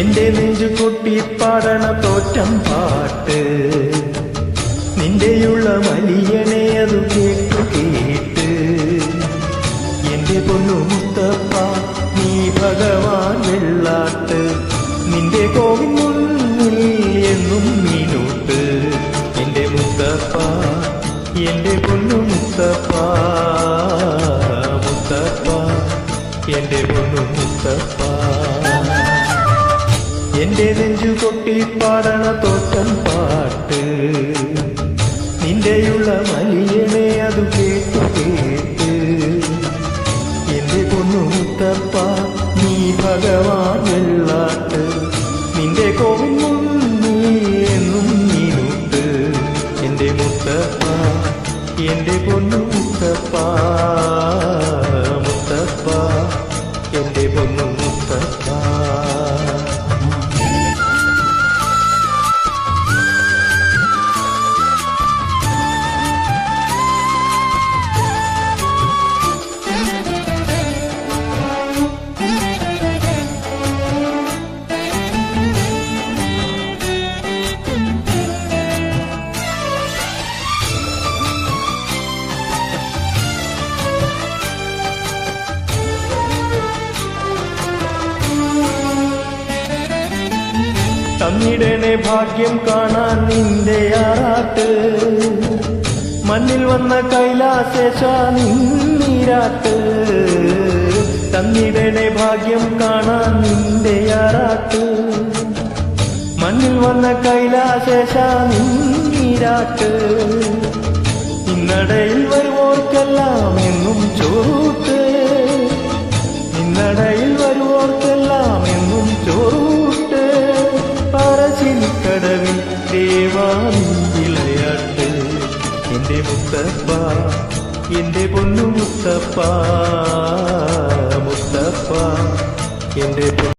എന്റെ നെഞ്ചു കൊട്ടി പാടണ തോറ്റം പാട്ട്. നിന്റെയുള്ള മലിയനെ അത് കേട്ടു കേട്ട്. എന്റെ പൊന്നു മുത്തപ്പ നീ ഭഗവാൻ വെള്ളാട്ട്. നിന്റെ കോവിൽ എന്നും മീനൂട്ട് എന്റെ മുത്തപ്പ എന്റെ പൊന്നു മുത്തപ്പ മുത്തപ്പ എന്റെ പൊന്നു മുത്തപ്പ. എന്റെ നെഞ്ചു കൊട്ടി പാടണ തോട്ടം പാട്ട്. നിന്റെയുള്ള മലിയനെ അത് കേട്ടു കേട്ട്. എന്റെ പൊന്നു മുത്തപ്പ നീ ഭഗവാൻ വെള്ളാട്ട്. നിന്റെ കോവിൽ എന്നും നീനുട്ട്. എന്റെ മുത്തപ്പ എന്റെ പൊന്നു മുത്തപ്പ മുത്തപ്പ എന്റെ പൊന്നു മുത്തപ്പ തന്നിടനെ ഭാഗ്യം കാണാൻ നിന്റെ ആറാട്ട്. മണ്ണിൽ വന്ന കൈലാശേഷ നിന്നീരാട്ട്. തന്നിടനെ ഭാഗ്യം കാണാൻ നിന്റെ ആറാട്ട്. മണ്ണിൽ വന്ന കൈലാശേഷ നിന്നീരാട്ട്. ഇന്നടയിൽ വരുവോർക്കെല്ലാം എന്നും ചോറൂട്ട് ഇന്നടയിൽ വരുവോർക്കെല്ലാം എന്റെ മുത്തപ്പ എന്റെ പൊന്നു മുത്തപ്പ മുത്തപ്പ പൊന്നു